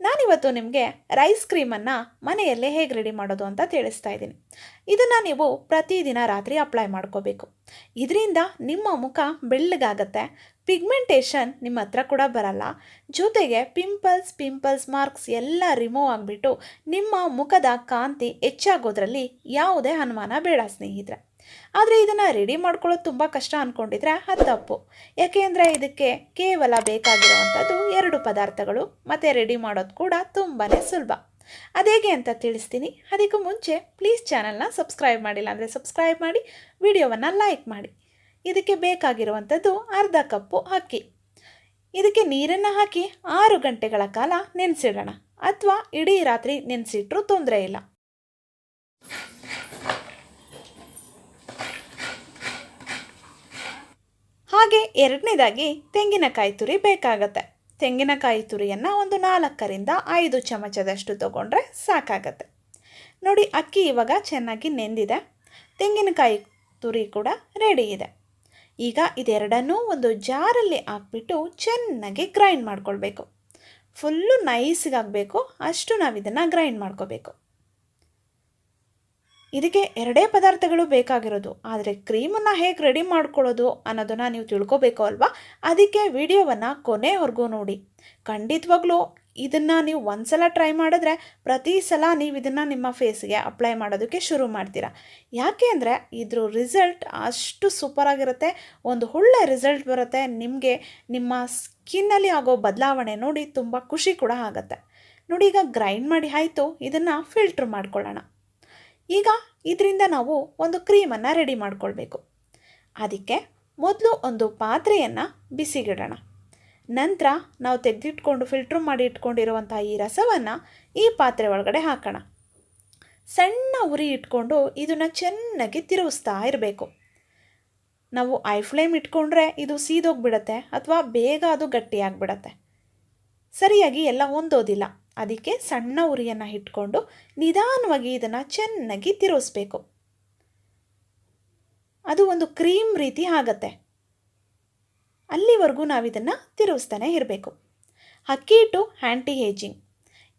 ನಾನಿವತ್ತು ನಿಮಗೆ ರೈಸ್ ಕ್ರೀಮನ್ನು ಮನೆಯಲ್ಲೇ ಹೇಗೆ ರೆಡಿ ಮಾಡೋದು ಅಂತ ತಿಳಿಸ್ತಾ ಇದ್ದೀನಿ. ಇದನ್ನು ನೀವು ಪ್ರತಿದಿನ ರಾತ್ರಿ ಅಪ್ಲೈ ಮಾಡ್ಕೋಬೇಕು. ಇದರಿಂದ ನಿಮ್ಮ ಮುಖ ಬೆಳ್ಳಗಾಗತ್ತೆ ಪಿಗ್ಮೆಂಟೇಷನ್ ನಿಮ್ಮ ಹತ್ರ ಕೂಡ ಬರಲ್ಲ. ಜೊತೆಗೆ ಪಿಂಪಲ್ಸ್ ಪಿಂಪಲ್ಸ್ ಮಾರ್ಕ್ಸ್ ಎಲ್ಲ ರಿಮೂವ್ ಆಗಿಬಿಟ್ಟು ನಿಮ್ಮ ಮುಖದ ಕಾಂತಿ ಹೆಚ್ಚಾಗೋದ್ರಲ್ಲಿ ಯಾವುದೇ ಅನುಮಾನ ಬೇಡ ಸ್ನೇಹಿತರೆ. ಆದರೆ ಇದನ್ನು ರೆಡಿ ಮಾಡ್ಕೊಳ್ಳೋದು ತುಂಬ ಕಷ್ಟ ಅಂದ್ಕೊಂಡಿದ್ರೆ ಅದು ತಪ್ಪು. ಯಾಕೆಂದರೆ ಇದಕ್ಕೆ ಕೇವಲ ಬೇಕಾಗಿರುವಂಥದ್ದು ಎರಡು ಪದಾರ್ಥಗಳು, ಮತ್ತು ರೆಡಿ ಮಾಡೋದು ಕೂಡ ತುಂಬಾ ಸುಲಭ. ಅದೇಗೆ ಅಂತ ತಿಳಿಸ್ತೀನಿ. ಅದಕ್ಕೂ ಮುಂಚೆ ಪ್ಲೀಸ್ ಚಾನಲ್ನ ಸಬ್ಸ್ಕ್ರೈಬ್ ಮಾಡಿಲ್ಲ ಅಂದರೆ ಸಬ್ಸ್ಕ್ರೈಬ್ ಮಾಡಿ, ವಿಡಿಯೋವನ್ನು ಲೈಕ್ ಮಾಡಿ. ಇದಕ್ಕೆ ಬೇಕಾಗಿರುವಂಥದ್ದು ಅರ್ಧ ಕಪ್ಪು ಅಕ್ಕಿ. ಇದಕ್ಕೆ ನೀರನ್ನು ಹಾಕಿ ಆರು ಗಂಟೆಗಳ ಕಾಲ ನೆನೆಸಿಡೋಣ. ಅಥವಾ ಇಡೀ ರಾತ್ರಿ ನೆನೆಸಿಟ್ರೂ ತೊಂದರೆ ಇಲ್ಲ ಹಾಗೆ ಎರಡನೇದಾಗಿ ತೆಂಗಿನಕಾಯಿ ತುರಿ ಬೇಕಾಗತ್ತೆ. ತೆಂಗಿನಕಾಯಿ ತುರಿಯನ್ನು ಒಂದು ನಾಲ್ಕರಿಂದ ಐದು ಚಮಚದಷ್ಟು ತಗೊಂಡ್ರೆ ಸಾಕಾಗತ್ತೆ. ನೋಡಿ, ಅಕ್ಕಿ ಇವಾಗ ಚೆನ್ನಾಗಿ ನೆಂದಿದೆ. ತೆಂಗಿನಕಾಯಿ ತುರಿ ಕೂಡ ರೆಡಿ ಇದೆ. ಈಗ ಇದೆರಡನ್ನೂ ಒಂದು ಜಾರಲ್ಲಿ ಹಾಕ್ಬಿಟ್ಟು ಚೆನ್ನಾಗಿ ಗ್ರೈಂಡ್ ಮಾಡ್ಕೊಳ್ಬೇಕು. ಫುಲ್ಲು ನೈಸ್ಗಾಗಬೇಕು ಅಷ್ಟು ನಾವು ಇದನ್ನು ಗ್ರೈಂಡ್ ಮಾಡ್ಕೋಬೇಕು. ಇದಕ್ಕೆ ಎರಡೇ ಪದಾರ್ಥಗಳು ಬೇಕಾಗಿರೋದು. ಆದರೆ ಕ್ರೀಮನ್ನು ಹೇಗೆ ರೆಡಿ ಮಾಡ್ಕೊಳ್ಳೋದು ಅನ್ನೋದನ್ನು ನೀವು ತಿಳ್ಕೊಬೇಕು ಅಲ್ವಾ? ಅದಕ್ಕೆ ವಿಡಿಯೋವನ್ನು ಕೊನೆವರೆಗೂ ನೋಡಿ. ಖಂಡಿತವಾಗ್ಲೂ ಇದನ್ನು ನೀವು ಒಂದ್ಸಲ ಟ್ರೈ ಮಾಡಿದ್ರೆ ಪ್ರತಿ ಸಲ ನೀವು ಇದನ್ನು ನಿಮ್ಮ ಫೇಸ್ಗೆ ಅಪ್ಲೈ ಮಾಡೋದಕ್ಕೆ ಶುರು ಮಾಡ್ತೀರಾ. ಯಾಕೆ ಅಂದರೆ ಇದ್ರ ರಿಸಲ್ಟ್ ಅಷ್ಟು ಸೂಪರಾಗಿರುತ್ತೆ ಒಂದು ಒಳ್ಳೆ ರಿಸಲ್ಟ್ ಬರುತ್ತೆ. ನಿಮಗೆ ನಿಮ್ಮ ಸ್ಕಿನ್ನಲ್ಲಿ ಆಗೋ ಬದಲಾವಣೆ ನೋಡಿ ತುಂಬ ಖುಷಿ ಕೂಡ ಆಗುತ್ತೆ. ನೋಡಿ ಈಗ ಗ್ರೈಂಡ್ ಮಾಡಿ ಆಯಿತು. ಇದನ್ನು ಫಿಲ್ಟ್ರ್ ಮಾಡ್ಕೊಳ್ಳೋಣ. ಈಗ ಇದರಿಂದ ನಾವು ಒಂದು ಕ್ರೀಮನ್ನು ರೆಡಿ ಮಾಡಿಕೊಳ್ಬೇಕು. ಅದಕ್ಕೆ ಮೊದಲು ಒಂದು ಪಾತ್ರೆಯನ್ನು ಬಿಸಿಗಿಡೋಣ. ನಂತರ ನಾವು ತೆಗೆದಿಟ್ಕೊಂಡು, ಫಿಲ್ಟ್ರ್ ಮಾಡಿ ಇಟ್ಕೊಂಡಿರುವಂಥ ಈ ರಸವನ್ನು ಈ ಪಾತ್ರೆ ಒಳಗಡೆ ಹಾಕೋಣ. ಸಣ್ಣ ಉರಿ ಇಟ್ಕೊಂಡು ಇದನ್ನು ಚೆನ್ನಾಗಿ ತಿರುಗಿಸ್ತಾ ಇರಬೇಕು. ನಾವು ಐ ಫ್ಲೇಮ್ ಇಟ್ಕೊಂಡ್ರೆ ಇದು ಸೀದೋಗ್ಬಿಡತ್ತೆ ಅಥವಾ ಬೇಗ ಅದು ಗಟ್ಟಿಯಾಗಿಬಿಡತ್ತೆ. ಸರಿಯಾಗಿ ಎಲ್ಲ ಹೊಂದೋದಿಲ್ಲ. ಅದಕ್ಕೆ ಸಣ್ಣ ಉರಿಯನ್ನು ಇಟ್ಕೊಂಡು ನಿಧಾನವಾಗಿ ಇದನ್ನು ಚೆನ್ನಾಗಿ ತಿರುಗಿಸ್ಬೇಕು. ಅದು ಒಂದು ಕ್ರೀಮ್ ರೀತಿ ಆಗತ್ತೆ. ಅಲ್ಲಿವರೆಗೂ ನಾವು ಇದನ್ನು ತಿರುಗಿಸ್ತಾನೆ ಇರಬೇಕು. ಅಕ್ಕಿ ಹಿಟ್ಟು ಆ್ಯಂಟಿ ಏಜಿಂಗ್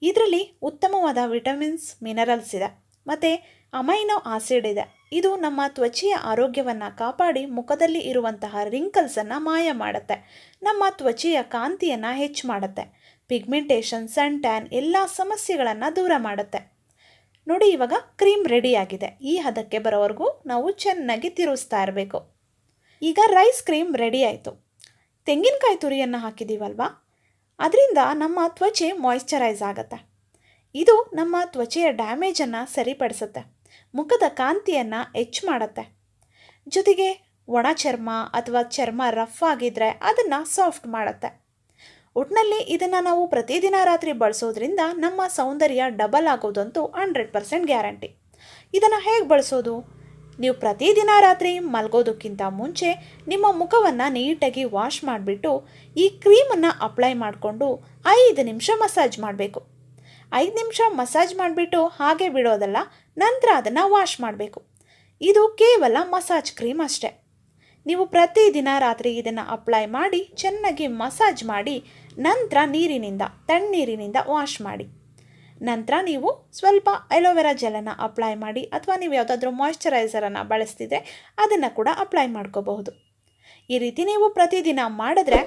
ಇದರಲ್ಲಿ ಉತ್ತಮವಾದ ವಿಟಮಿನ್ಸ್ ಮಿನರಲ್ಸ್ ಇದೆ. ಮತ್ತು ಅಮೈನೋ ಆಸಿಡ್ ಇದೆ. ಇದು ನಮ್ಮ ತ್ವಚೆಯ ಆರೋಗ್ಯವನ್ನು ಕಾಪಾಡಿ ಮುಖದಲ್ಲಿ ಇರುವಂತಹ ರಿಂಕಲ್ಸನ್ನು ಮಾಯ ಮಾಡುತ್ತೆ. ನಮ್ಮ ತ್ವಚೆಯ ಕಾಂತಿಯನ್ನು ಹೆಚ್ಚು ಮಾಡುತ್ತೆ. ಪಿಗ್ಮೆಂಟೇಷನ್ ಸನ್ ಟ್ಯಾನ್ ಎಲ್ಲ ಸಮಸ್ಯೆಗಳನ್ನು ದೂರ ಮಾಡುತ್ತೆ. ನೋಡಿ ಇವಾಗ ಕ್ರೀಮ್ ರೆಡಿಯಾಗಿದೆ ಈ ಹದಕ್ಕೆ ಬರೋವರೆಗೂ ನಾವು ಚೆನ್ನಾಗಿ ತಿರುಗಿಸ್ತಾ ಇರಬೇಕು. ಈಗ ರೈಸ್ ಕ್ರೀಮ್ ರೆಡಿ ಆಯಿತು. ತೆಂಗಿನಕಾಯಿ ತುರಿಯನ್ನು ಹಾಕಿದ್ದೀವಲ್ವಾ ಅದರಿಂದ ನಮ್ಮ ತ್ವಚೆ ಮಾಯ್ಶ್ಚರೈಸ್ ಆಗುತ್ತೆ. ಇದು ನಮ್ಮ ತ್ವಚೆಯ ಡ್ಯಾಮೇಜನ್ನು ಸರಿಪಡಿಸುತ್ತೆ. ಮುಖದ ಕಾಂತಿಯನ್ನು ಹೆಚ್ಚು ಮಾಡುತ್ತೆ. ಜೊತೆಗೆ ಒಣ ಚರ್ಮ ಅಥವಾ ಚರ್ಮ ರಫ್ ಆಗಿದ್ದರೆ ಅದನ್ನು ಸಾಫ್ಟ್ ಮಾಡುತ್ತೆ. ಒಟ್ಟಿನಲ್ಲಿ ಇದನ್ನು ನಾವು ಪ್ರತಿದಿನ ರಾತ್ರಿ ಬಳಸೋದ್ರಿಂದ ನಮ್ಮ ಸೌಂದರ್ಯ ಡಬಲ್ ಆಗೋದಂತೂ ಹಂಡ್ರೆಡ್ ಪರ್ಸೆಂಟ್ ಗ್ಯಾರಂಟಿ ಇದನ್ನು ಹೇಗೆ ಬಳಸೋದು? ನೀವು ಪ್ರತಿದಿನ ರಾತ್ರಿ ಮಲಗೋದಕ್ಕಿಂತ ಮುಂಚೆ ನಿಮ್ಮ ಮುಖವನ್ನು ನೀಟಾಗಿ ವಾಶ್ ಮಾಡಿಬಿಟ್ಟು ಈ ಕ್ರೀಮನ್ನು ಅಪ್ಲೈ ಮಾಡಿಕೊಂಡು ಐದು ನಿಮಿಷ ಮಸಾಜ್ ಮಾಡಬೇಕು. ಐದು ನಿಮಿಷ ಮಸಾಜ್ ಮಾಡಿಬಿಟ್ಟು ಹಾಗೆ ಬಿಡೋದಲ್ಲ, ನಂತರ ಅದನ್ನು ವಾಶ್ ಮಾಡಬೇಕು. ಇದು ಕೇವಲ ಮಸಾಜ್ ಕ್ರೀಮ್ ಅಷ್ಟೇ. ನೀವು ಪ್ರತಿದಿನ ರಾತ್ರಿ ಇದನ್ನು ಅಪ್ಲೈ ಮಾಡಿ, ಚೆನ್ನಾಗಿ ಮಸಾಜ್ ಮಾಡಿ, ನಂತರ ನೀರಿನಿಂದ, ತಣ್ಣೀರಿನಿಂದ ವಾಶ್ ಮಾಡಿ. ನಂತರ ನೀವು ಸ್ವಲ್ಪ ಅಲೋವೆರಾ ಜೆಲನ್ನು ಅಪ್ಲೈ ಮಾಡಿ, ಅಥವಾ ನೀವು ಯಾವುದಾದ್ರೂ ಮಾಯಿಶ್ಚರೈಸರನ್ನು ಬಳಸ್ತಿದ್ರೆ ಅದನ್ನು ಕೂಡ ಅಪ್ಲೈ ಮಾಡ್ಕೋಬಹುದು. ಈ ರೀತಿ ನೀವು ಪ್ರತಿದಿನ ಮಾಡಿದ್ರೆ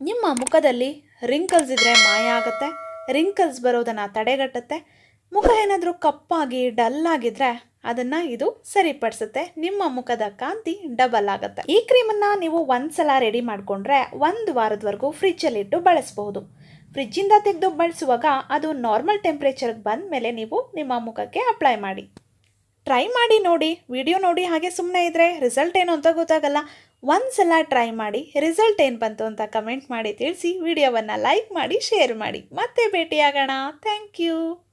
ನಿಮ್ಮ ಮುಖದಲ್ಲಿ ರಿಂಕಲ್ಸ್ ಇದ್ದರೆ ಮಾಯ ಆಗುತ್ತೆ ರಿಂಕಲ್ಸ್ ಬರೋದನ್ನು ತಡೆಗಟ್ಟುತ್ತೆ, ಮುಖ ಏನಾದರೂ ಕಪ್ಪಾಗಿ ಡಲ್ ಆಗಿದ್ರೆ ಅದನ್ನು ಇದು ಸರಿಪಡಿಸುತ್ತೆ. ನಿಮ್ಮ ಮುಖದ ಕಾಂತಿ ಡಬಲ್ ಆಗುತ್ತೆ. ಈ ಕ್ರೀಮನ್ನು ನೀವು ಒಂದ್ಸಲ ರೆಡಿ ಮಾಡಿಕೊಂಡ್ರೆ ಒಂದು ವಾರದವರೆಗೂ ಫ್ರಿಜ್ಜಲ್ಲಿಟ್ಟು ಬಳಸಬಹುದು. ಫ್ರಿಜ್ಜಿಂದ ತೆಗೆದು ಬಳಸುವಾಗ ಅದು ನಾರ್ಮಲ್ ಟೆಂಪ್ರೇಚರ್ಗೆ ಬಂದ ಮೇಲೆ ನೀವು ನಿಮ್ಮ ಮುಖಕ್ಕೆ ಅಪ್ಲೈ ಮಾಡಿ. ಟ್ರೈ ಮಾಡಿ ನೋಡಿ. ವಿಡಿಯೋ ನೋಡಿ ಹಾಗೆ ಸುಮ್ಮನೆ ಇದ್ದರೆ ರಿಸಲ್ಟ್ ಏನು ಅಂತ ಗೊತ್ತಾಗಲ್ಲ. ಒಂದ್ಸಲ ಟ್ರೈ ಮಾಡಿ. ರಿಸಲ್ಟ್ ಏನು ಬಂತು ಅಂತ ಕಮೆಂಟ್ ಮಾಡಿ ತಿಳಿಸಿ. ವಿಡಿಯೋವನ್ನು ಲೈಕ್ ಮಾಡಿ ಶೇರ್ ಮಾಡಿ. ಮತ್ತೆ ಭೇಟಿಯಾಗೋಣ. Thank you